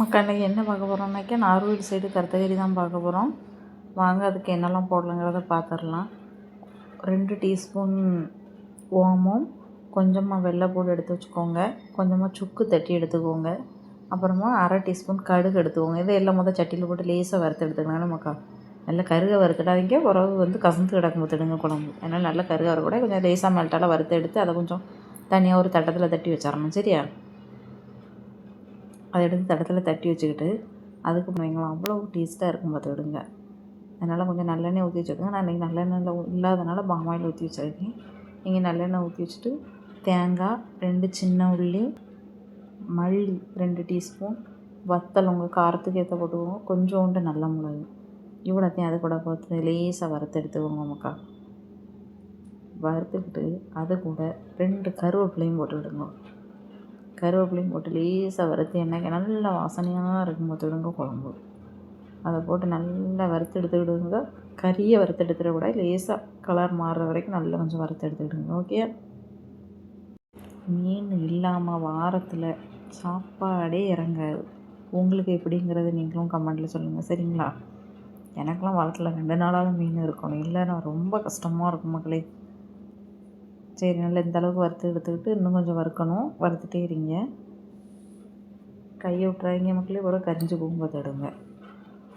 மக்கா இன்றைக்கி என்ன பார்க்க போகிறோம்னாக்கா நார்வேல் சைடு கருத்தகிரி தான் பார்க்க போகிறோம் வாங்க அதுக்கு என்னெல்லாம் போடலாங்கிறத பார்த்துடலாம் ரெண்டு டீஸ்பூன் ஓமம் கொஞ்சமாக வெள்ளைப்பூடு எடுத்து வச்சுக்கோங்க. கொஞ்சமாக சுக்கு தட்டி எடுத்துக்கோங்க. அப்புறமா அரை டீஸ்பூன் கடுகு எடுத்துக்கோங்க. இதை எல்லாம் மொதல் சட்டியில் போட்டு லேசாக வறுத்து எடுத்துக்கலாம் நமக்கா நல்லா கருகை வறுத்துடாதீங்க. உறவு வந்து கசந்து கிடக்கும் பார்த்துடுங்க குழம்பு. ஏன்னா நல்லா கருகை வரக்கூட கொஞ்சம் லேசாக மெல்ட்டால் வறுத்து எடுத்து அதை கொஞ்சம் தனியாக ஒரு தட்டத்தில் தட்டி வச்சிடணும். சரியா? அதை எடுத்து தடத்தில் தட்டி வச்சுக்கிட்டு அதுக்கு வைங்களா அவ்வளோ டேஸ்ட்டாக இருக்கும் பார்த்துக்கிடுங்க அதனால் கொஞ்சம் நல்லெண்ணெய் ஊற்றி வச்சுருக்கேன். நான் இன்றைக்கி நல்லெண்ணெயில் இல்லாதனால பாமாயில் ஊற்றி வச்சுருக்கேன். நீங்கள் நல்லெண்ணெய் ஊற்றி வச்சுட்டு தேங்காய் ரெண்டு சின்ன உள்ளி மல்லி ரெண்டு டீஸ்பூன் வத்தல் உங்கள் காரத்துக்கு ஏற்ற போட்டுக்கோங்க கொஞ்சோண்டு நல்ல மிளகு. இவ்வளோத்தையும் அது கூட பார்த்து லேசாக வறுத்து எடுத்துக்கோங்க மக்கா வறுத்துக்கிட்டு அது கூட ரெண்டு கருவேப்பிலையும் போட்டு விடுங்க கருவேப்பிலையும் போட்டு லேசாக வறுத்து எண்ணெய் நல்லா வாசனையாக இருக்கும் பார்த்துடுங்க குழம்பு. அதை போட்டு நல்லா வறுத்து எடுத்துக்கிடுங்க கறியை வறுத்து எடுத்துடக்கூடாது லேசாக கலர் மாறுற வரைக்கும் நல்லா கொஞ்சம் வறுத்து எடுத்துக்கிடுங்க ஓகே மீன் இல்லாமல் வாரத்தில் சாப்பாடே இறங்காது. உங்களுக்கு எப்படிங்கிறது நீங்களும் கமெண்ட்டில் சொல்லுங்கள் சரிங்களா? எனக்கெலாம் வாரத்தில் ரெண்டு நாளாவது மீன் இருக்கணும். இல்லைன்னா ரொம்ப கஷ்டமாக இருக்கும் மக்களே. சரி நல்லா இந்த அளவுக்கு வறுத்து எடுத்துக்கிட்டு இன்னும் கொஞ்சம் வறுக்கணும். வறுத்துட்டே இருங்க. கையை விட்றாதீங்க மக்களே கூட கரிஞ்சு போகும் பார்த்துடுங்க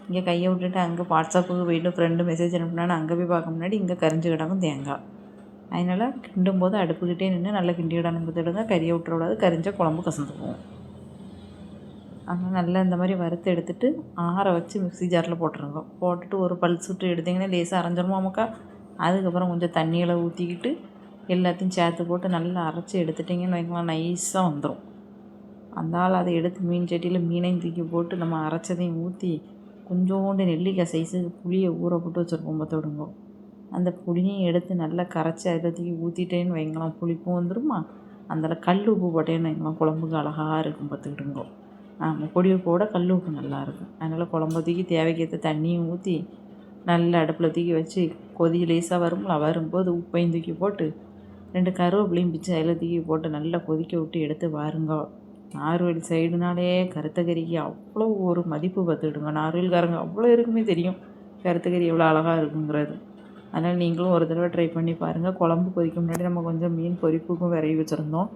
இங்கே கையை விட்டுட்டு அங்கே வாட்ஸ்அப்புக்கு போயிட்டு ஃப்ரெண்டு மெசேஜ் அனுப்புனாலும் அங்கே போய் பார்க்க முன்னாடி இங்கே கரிஞ்சு கிடக்கும் தேங்காய். அதனால் கிண்டும் போது அடுப்புக்கிட்டே நின்று நல்லா கிண்டி விடணும் பார்த்துடுங்க கறியை விட்டுறக்கூடாது. கரிஞ்ச குழம்பு கசந்து போகும். அதனால் நல்லா இந்த மாதிரி வறுத்து எடுத்துட்டு ஆற வச்சு மிக்சி ஜாரில் போட்டுருங்க. போட்டுட்டு ஒரு பல்ஸ் விட்டு எடுத்திங்கன்னா லேசாக அரைஞ்சிருமா மக்கா? அதுக்கப்புறம் கொஞ்சம் தண்ணியில் ஊற்றிக்கிட்டு எல்லாத்தையும் சேர்த்து போட்டு நல்லா அரைச்சி எடுத்துட்டிங்கன்னு வைக்கலாம் நைஸாக வந்துடும் அந்த ஆள் அதை எடுத்து மீன் சட்டியில் மீனையும் தூக்கி போட்டு நம்ம அரைச்சதையும் ஊற்றி கொஞ்சோண்டு நெல்லிக்காய் சைஸுக்கு புளியை ஊற போட்டு வச்சுருப்போம் பார்த்துடுங்க அந்த புளியும் எடுத்து நல்லா கரைச்சி அதில் தூக்கி ஊற்றிட்டேன்னு வைங்களேன் புளிப்பும் வந்துடுமா அதில் கல் உப்பு போட்டேன்னு வைங்களேன் குழம்புக்கு அழகாக இருக்கும் பார்த்துக்கிட்டுங்கோ ஆமாம் பொடி உப்போட கல் உப்பு நல்லாயிருக்கும் அதனால் குழம்பு தூக்கி தேவைக்கேற்ற தண்ணியும் ஊற்றி நல்லா அடுப்பில் தூக்கி வச்சு கொதி லேசாக வரும்ல வரும்போது உப்பையும் தூக்கி போட்டு ரெண்டு கருவேப்பிலையும் பிச்சு அதில் தூக்கி போட்டு நல்லா கொதிக்க விட்டு எடுத்து பாருங்க நார்வேல் சைடுனாலே கருத்தக்கறிக்கு அவ்வளோ ஒரு மதிப்பு பார்த்துக்கிடுங்க நார்வேல்காரங்க அவ்வளோ இருக்குமே தெரியும். கருத்தக்கறி எவ்வளோ அழகாக இருக்குங்கிறது. அதனால் நீங்களும் ஒரு தடவை ட்ரை பண்ணி பாருங்கள் குழம்பு கொதிக்க முன்னாடி நம்ம கொஞ்சம் மீன் பொரிப்புக்கும் விரைவி வச்சுருந்தோம்.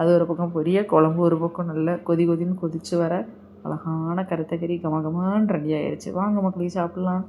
அது ஒரு பக்கம் பொரிய குழம்பு ஒரு பக்கம் நல்லா கொதி கொதின்னு கொதித்து வர அழகான கருத்தக்கறி கமகமான்னு ரெடி ஆயிடுச்சு வாங்க மக்களே சாப்பிட்லாம்.